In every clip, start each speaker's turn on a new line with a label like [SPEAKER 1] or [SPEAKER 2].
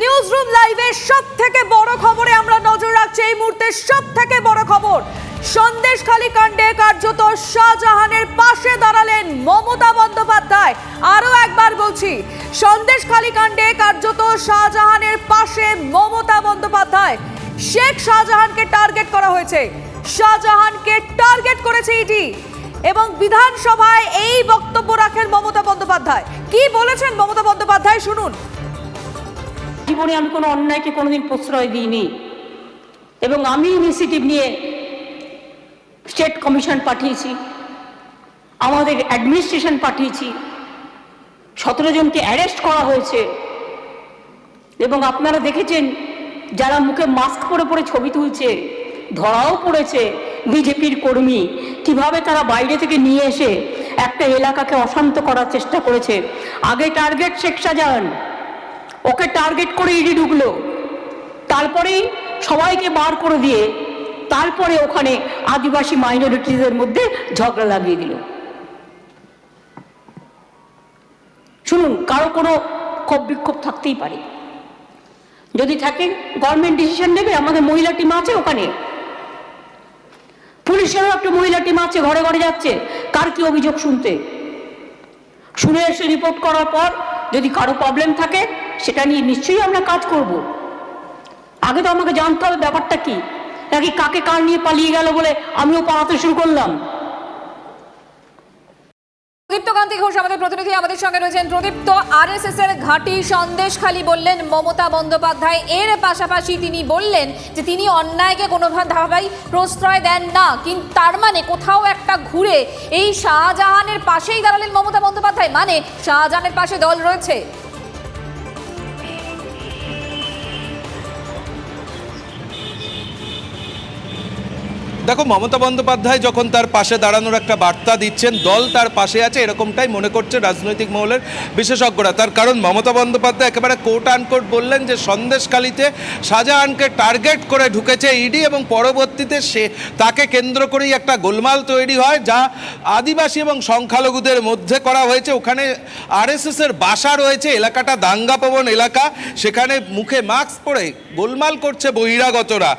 [SPEAKER 1] News room লাইভে সব থেকে বড় খবরে আমরা নজর রাখছি এই মুহূর্তে সব থেকে বড় খবর। সন্দেশখালী কাণ্ডে কার্যত শাহজাহানের পাশে দাঁড়ালেন মমতা বন্দ্যোপাধ্যায়। আরও একবার বলছি, সন্দেশখালী কাণ্ডে কার্যত শাহজাহানের পাশে মমতা বন্দ্যোপাধ্যায়। শেখ শাহজাহানকে টার্গেট করা হয়েছে। শাহজাহানকে টার্গেট করেছে ইডি এবং বিধানসভায় এই বক্তব্য রাখেন মমতা বন্দ্যোপাধ্যায়। কি বলেছেন মমতা বন্দ্যোপাধ্যায় শুনুন।
[SPEAKER 2] জীবনে আমি কোনো অন্যায়কে কোনোদিন প্রশ্রয় দিইনি। এবং আমি ইনিশিয়েটিভ নিয়ে স্টেট কমিশন পাঠিয়েছি, আমাদের অ্যাডমিনিস্ট্রেশন পাঠিয়েছি, সতেরো জনকে অ্যারেস্ট করা হয়েছে। এবং আপনারা দেখেছেন, যারা মুখে মাস্ক পরে পরে ছবি তুলছে, ধরাও পড়েছে বিজেপির কর্মী, কীভাবে তারা বাইরে থেকে নিয়ে এসে একটা এলাকাকে অশান্ত করার চেষ্টা করেছে। আগে টার্গেট শেখ শাহজাহান ওকে টার্গেট করে ইডি ঢুকলো। তারপরেই সবাইকে বার করে দিয়ে তারপরে ওখানে আদিবাসী মাইনরিটিদের মধ্যে ঝগড়া লাগিয়ে দিল। শুনুন, কারও কোনো ক্ষোভ বিক্ষোভ থাকতেই পারে। যদি থাকে গভর্নমেন্ট ডিসিশন নেবে, আমাদের মহিলা টিম আছে ওখানে। পুলিশেরও একটা মহিলা টিম আছে, ঘরে ঘরে যাচ্ছে, কার কি অভিযোগ শুনতে? শুনে এসে রিপোর্ট করার পর যদি কারও প্রবলেম থাকে সেটা নিয়ে নিশ্চয়ই আমরা কাজ করব। আগে তো আমাকে জানতে হবে ব্যাপারটা কি? নাকি কাকে কার নিয়ে পালিয়ে গেল বলে আমিও পালাতে শুরু করলাম?
[SPEAKER 1] প্রদীপ্ত কান্তি ঘোষ আমাদের প্রতিনিধি, আমাদের সঙ্গে রয়েছেন প্রদীপ্ত আরএসএস এর ঘাঁটি সন্দেশখালী বললেন মমতা বন্দ্যোপাধ্যায়। এর পাশাপাশি তিনি বললেন যে তিনি অন্যায়কে কোনোভাবেই প্রশ্রয় দেন না, কিন্তু তার মানে কোথাও একটা ঘুরে এই শাহজাহানের পাশেই দাঁড়ালেন মমতা বন্দ্যোপাধ্যায়। মানে শাহজাহানের পাশে দল রয়েছে।
[SPEAKER 3] দেখো, মমতা বন্দ্যোপাধ্যায় যখন তার পাশে দাঁড়ানোর একটা বার্তা দিচ্ছেন, দল তার পাশে আছে, এরকমটাই মনে করছে রাজনৈতিক মহলের বিশেষজ্ঞরা। তার কারণ মমতা বন্দ্যোপাধ্যায় একেবারে কোট আনকোট বললেন যে সন্দেশকালীতে শাহজাহানকে টার্গেট করে ঢুকেছে ইডি এবং পরবর্তীতে সে তাকে কেন্দ্র করেই একটা গোলমাল তৈরি হয়, যা আদিবাসী এবং সংখ্যালঘুদের মধ্যে করা হয়েছে। ওখানে আরএসএস এর বাসা রয়েছে, এলাকাটা দাঙ্গাপবন এলাকা। সেখানে মুখে মাস্ক পরে গোলমাল করছে বহিরাগতরা।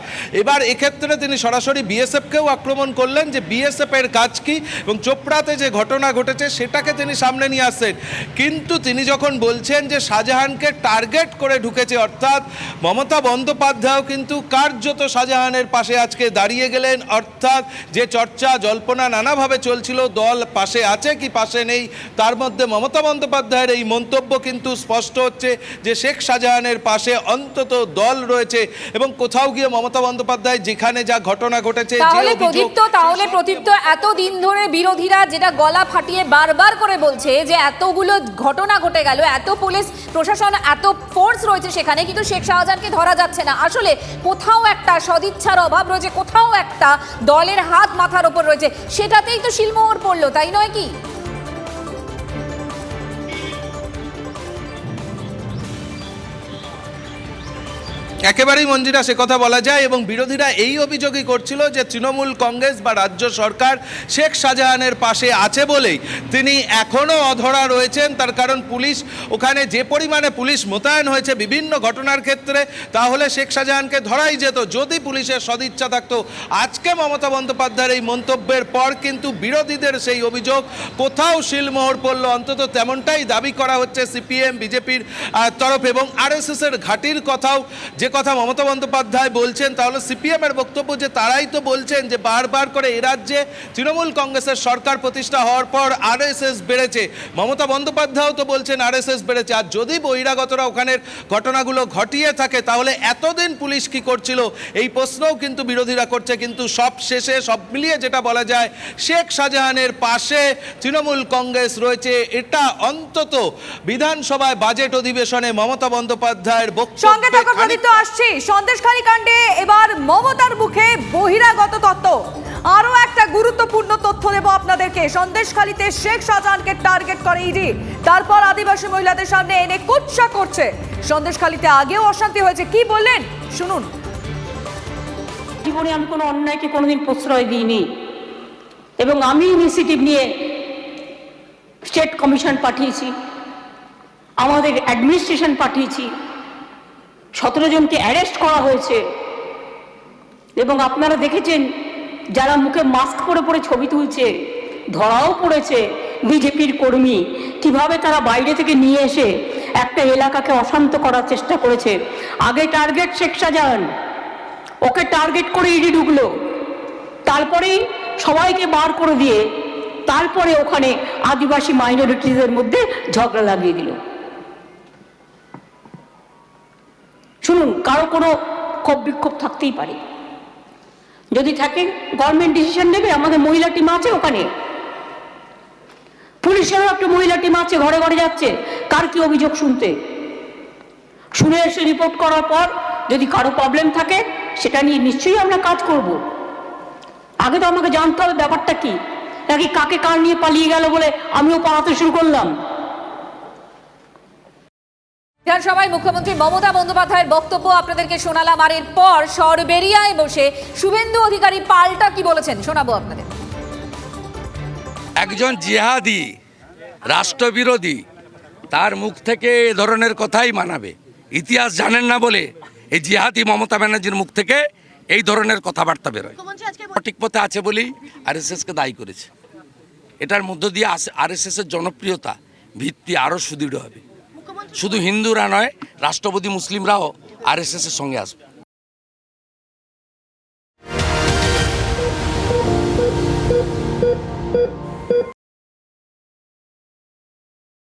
[SPEAKER 3] এবার এক্ষেত্রে তিনি সরাসরি বিএসএফকেও আক্রমণ করলেন যে বিএসএফ এর কাজ কি এবং চোপড়াতে যে ঘটনা ঘটেছে সেটাকে তিনি সামনে নিয়ে আসছেন। কিন্তু তিনি যখন বলছেন যে শাহজাহানকে টার্গেট করে ঢুকেছে, অর্থাৎ মমতা বন্দ্যোপাধ্যায়ও কিন্তু কার্যত শাহজাহানের পাশে আজকে দাঁড়িয়ে গেলেন, অর্থাৎ যে চর্চা জল্পনা নানাভাবে চলছিল, দল পাশে আছে কি পাশে নেই, তার মধ্যে মমতা বন্দ্যোপাধ্যায়ের এই মন্তব্য কিন্তু স্পষ্ট হচ্ছে যে শেখ শাহজাহানের পাশে অন্তত দল রয়েছে এবং কোথাও গিয়ে মমতা বন্দ্যোপাধ্যায় যেখানে যা ঘটনা ঘটেছে
[SPEAKER 1] তাহলে প্রদীপ্ত তাহলে প্রদীপ্ত এত দিন ধরে বিরোধীরা যেটা গলা ফাটিয়ে বারবার করে বলছে যে এতগুলো ঘটনা ঘটে গেল এত পুলিশ প্রশাসন এত ফোর্স রয়েছে সেখানে কিন্তু শেখ শাহজাহানকে ধরা যাচ্ছে না। আসলে কোথাও একটা সদিচ্ছার অভাব রয়েছে কোথাও একটা দলের হাত মাথার ওপর রয়েছে সেটাতেই তো শিলমোহর পড়ল তাই নয় কি?
[SPEAKER 3] একেবারেই মঞ্জিরা, সে কথা বলা যায় এবং বিরোধীরা এই অভিযোগই করছিল যে তৃণমূল কংগ্রেস বা রাজ্য সরকার শেখ শাহজাহানের পাশে আছে বলেই তিনি এখনও অধরা রয়েছেন। তার কারণ পুলিশ, ওখানে যে পরিমাণে পুলিশ মোতায়েন হয়েছে বিভিন্ন ঘটনার ক্ষেত্রে, তাহলে শেখ শাহজাহানকে ধরাই যেত। যদি পুলিশের সদিচ্ছা থাকতো, আজকে মমতা বন্দ্যোপাধ্যায়ের এই মন্তব্যের পর কিন্তু বিরোধীদের সেই অভিযোগ, কোথাও শিলমোহর পড়ল। অন্তত তেমনটাই দাবি করা হচ্ছে সিপিএম, বিজেপির তরফ এবং আরএসএস এর ঘাটির কথাও যে কথা মমতা বন্দ্যোপাধ্যায় বলছেন, তাহলে সিপিএম এর বক্তব্য যে তারাই তো বলছেন যে বারবার করে এ রাজ্যে তৃণমূল কংগ্রেসের সরকার প্রতিষ্ঠা হওয়ার পর আরএসএস বেড়েছে। মমতা বন্দ্যোপাধ্যায়ও তো বলছেন আরএসএস বেড়েছে। আর যদি বহিরাগতরা ওখানের ঘটনাগুলো ঘটিয়ে থাকে, তাহলে এতদিন পুলিশ কি করছিল? এই প্রশ্নও কিন্তু বিরোধীরা করছে। কিন্তু সব শেষে, সব মিলিয়ে যেটা বলা যায়, শেখ শাহজাহানের পাশে তৃণমূল কংগ্রেস রয়েছে। এটা অন্তত বিধানসভায় বাজেট অধিবেশনে মমতা বন্দ্যোপাধ্যায়ের বক্তব্য
[SPEAKER 1] আসছি। সন্দেশখালী কাণ্ডে এবার মমতার মুখে বহিরাগত তত্ত্ব। আরও একটা গুরুত্বপূর্ণ তথ্য দেব আপনাদেরকে। সন্দেশখালীতে শেখ শাহজাহানকে টার্গেট করে ইডি। তারপর আদিবাসী মহিলাদের সামনে এনে কুৎসা করছে। সন্দেশখালীতে আগেও অশান্তি হয়েছে। কি বললেন? শুনুন।
[SPEAKER 2] জীবনে আমি কোনো অন্যায়কে কোনোদিন প্রশ্রয় দিইনি। এবং আমি ইনিশিয়েটিভ নিয়ে স্টেট কমিশন পাঠিয়েছি। আমাদের অ্যাডমিনিস্ট্রেশন পাঠিয়েছি। সতেরো জনকে অ্যারেস্ট করা হয়েছে। এবং আপনারা দেখেছেন, যারা মুখে মাস্ক পরে পরে ছবি তুলছে, ধরাও পড়েছে বিজেপির কর্মী, কীভাবে তারা বাইরে থেকে নিয়ে এসে একটা এলাকাকে অশান্ত করার চেষ্টা করেছে। আগে টার্গেট শেখ শাহজাহান, ওকে টার্গেট করে ইডি ঢুকলো, তারপরেই সবাইকে বার করে দিয়ে, তারপরে ওখানে আদিবাসী মাইনরিটিদের মধ্যে ঝগড়া লাগিয়ে দিল। শুনুন, কারও কোনো ক্ষোভ বিক্ষোভ থাকতেই পারে। যদি থাকে গভর্নমেন্ট ডিসিশন নেবে, আমাদের মহিলা টিম আছে ওখানে। পুলিশেরও একটা মহিলা টিম আছে, ঘরে ঘরে যাচ্ছে। কার কি অভিযোগ শুনতে? শুনে এসে রিপোর্ট করার পর যদি কারও প্রবলেম থাকে, সেটা নিয়ে নিশ্চয়ই আমরা কাজ করব। আগে তো আমাকে জানতে হবে ব্যাপারটা কি? নাকি কাকে কার নিয়ে পালিয়ে গেল বলে আমিও পালাতে শুরু করলাম?
[SPEAKER 1] বিধানসভায় মুখ্যমন্ত্রী মমতা বন্দ্যোপাধ্যায়ের বক্তব্য আপনাদেরকে শোনালাম আর এরপর সরবেরিয়ায় বসে শুভেন্দু অধিকারী পাল্টা কি বলেছেন শোনাবো আপনাদের।
[SPEAKER 4] একজন জিহাদি রাষ্ট্রবিরোধী তার মুখ থেকে এ ধরনের কথাই মানাবে। ইতিহাস জানেন না বলে এই জিহাদি মমতা ব্যানার্জির মুখ থেকে এই ধরনের কথাবার্তা বেরোয়। সঠিক পথে আছে বলেই আর আরএসএসকে দায়ী করেছে। এটার মধ্য দিয়ে আরএসএসের জনপ্রিয়তা ভিত্তি আরও সুদৃঢ় হবে। শুধু হিন্দুরা নয় রাষ্ট্রপতি মুসলিমরাও আরএসএসের সঙ্গে আসবে।